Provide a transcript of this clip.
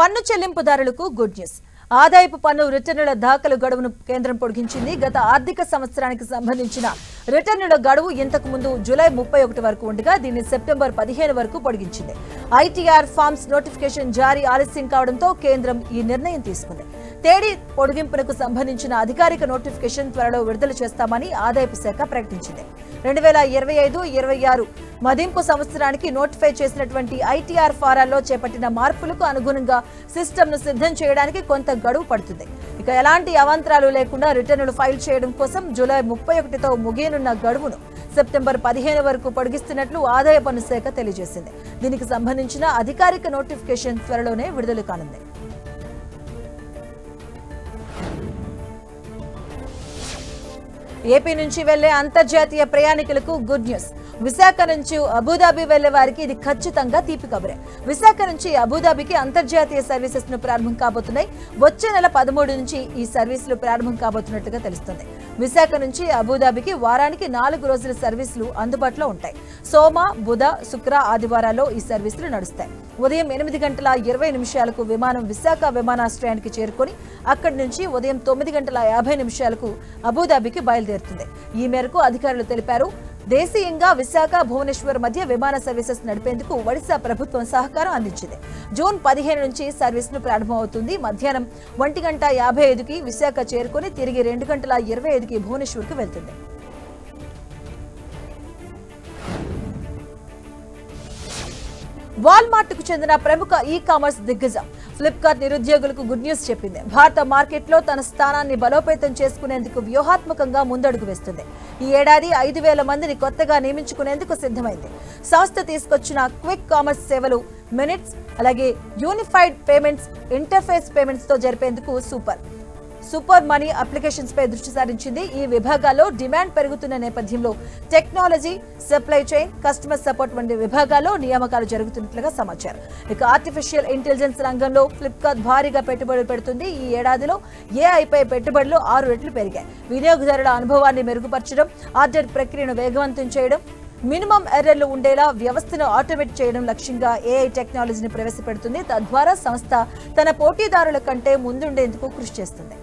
పన్ను చెల్లింపుదారులకు good news ఆదాయపు పన్ను రిటర్నుల దాఖలు గడువును కేంద్రం పొడిగించింది. గత ఆర్థిక సంవత్సరానికి సంబంధించిన రిటర్నుల గడువు ఇంతకు ముందు జూలై ముప్పై ఒకటి వరకు ఉండగా దీన్ని సెప్టెంబర్ పదిహేను వరకు పొడిగించింది. ఐటీఆర్ ఫార్మ్స్ నోటిఫికేషన్ జారీ ఆలస్యం కావడంతో కేంద్రం ఈ నిర్ణయం తీసుకుంది. తేదీ పొడిగింపునకు సంబంధించిన అధికారిక నోటిఫికేషన్ త్వరలో విడుదల చేస్తామని ఆదాయపు శాఖ ప్రకటించింది. రెండు వేల ఇరవై ఐదు ఇరవై ఆరు మదింపు సంవత్సరానికి నోటిఫై చేసినటువంటి ఐటీఆర్ ఫారాల్లో చేపట్టిన మార్పులకు అనుగుణంగా సిస్టమ్ను సిద్ధం చేయడానికి కొంత గడువు పడుతుంది. ఇక ఎలాంటి అవాంతరాలు లేకుండా రిటర్నులు ఫైల్ చేయడం కోసం జూలై ముప్పై ఒకటితో ముగియనున్న గడువును సెప్టెంబర్ పదిహేను వరకు పొడిగిస్తున్నట్లు ఆదాయ పన్ను శాఖ తెలియజేసింది. దీనికి సంబంధించిన అధికారిక నోటిఫికేషన్ త్వరలోనే విడుదల కానుంది. ఏపీ నుంచి వెళ్ళే అంతర్జాతీయ ప్రయాణికులకు గుడ్ న్యూస్. విశాఖ నుంచి అబుదాబి వెళ్ళే వారికి ఇది ఖచ్చితంగా తీపి కబురే. విశాఖ నుంచి అబుదాబికి అంతర్జాతీయ సర్వీసెస్ను ప్రారంభం కాబోతున్నాయి. వచ్చే నెల పదమూడు నుంచి ఈ సర్వీసులు ప్రారంభం కాబోతున్నట్టుగా తెలుస్తుంది. విశాఖ నుంచి అబుదాబికి వారానికి నాలుగు రోజుల సర్వీసులు అందుబాటులో ఉంటాయి. సోమ బుధ శుక్ర ఆదివారాల్లో ఈ సర్వీసులు నడుస్తాయి. ఉదయం ఎనిమిది గంటల ఇరవై నిమిషాలకు విమానం విశాఖ విమానాశ్రయానికి చేరుకొని అక్కడి నుంచి ఉదయం తొమ్మిది గంటల యాభై నిమిషాలకు అబుదాబికి బయలుదేరుతుంది. ఈ మేరకు అధికారులు తెలిపారు దేశీయంగా విశాఖ భువనేశ్వర్ మధ్య విమాన సర్వీసెస్ నడిపేందుకు ఒడిశా ప్రభుత్వం సహకారం అందించింది. జూన్ పదిహేను నుంచి సర్వీసులు ప్రారంభమవుతుంది. మధ్యాహ్నం ఒంటి గంట యాభై ఐదుకి విశాఖ చేరుకుని తిరిగి రెండు గంటల ఇరవై ఐదుకి భువనేశ్వర్కి వెళ్తుంది. వాల్మార్ట్కు చెందిన ప్రముఖ ఈ కామర్స్ దిగ్గజం ఫ్లిప్కార్ట్ నిరుద్యోగులకు గుడ్ న్యూస్ చెప్పింది. భారత మార్కెట్లో తన స్థానాన్ని బలోపేతం చేసుకునేందుకు వ్యూహాత్మకంగా ముందడుగు వేస్తుంది. ఈ ఏడాది ఐదు వేల మందిని కొత్తగా నియమించుకునేందుకు సిద్ధమైంది. సంస్థ తీసుకొచ్చిన క్విక్ కామర్స్ సేవలు మినిట్స్ అలాగే యూనిఫైడ్ పేమెంట్స్ ఇంటర్ఫేస్ పేమెంట్స్తో జరిపేందుకు సూపర్ సూపర్ మనీ అప్లికేషన్స్ పై దృష్టి సారించింది. ఈ విభాగాల్లో డిమాండ్ పెరుగుతున్న నేపథ్యంలో technology supply chain customer support వంటి విభాగాల్లో నియామకాలు జరుగుతున్నట్లుగా సమాచారం. ఇక ఆర్టిఫిషియల్ ఇంటెలిజెన్స్ రంగంలో ఫ్లిప్కార్ట్ భారీగా పెట్టుబడులు పెడుతుంది. ఈ ఏడాదిలో ఏఐపై పెట్టుబడులు ఆరు రెట్లు పెరిగాయి. వినియోగదారుల అనుభవాన్ని మెరుగుపరచడం ఆర్డర్ ప్రక్రియను వేగవంతం చేయడం మినిమం ఎర్రర్లు ఉండేలా వ్యవస్థను ఆటోమేట్ చేయడం లక్ష్యంగా ఏఐ టెక్నాలజీని ప్రవేశపెడుతుంది. తద్వారా సంస్థ తన పోటీదారుల కంటే ముందుండేందుకు కృషి చేస్తుంది.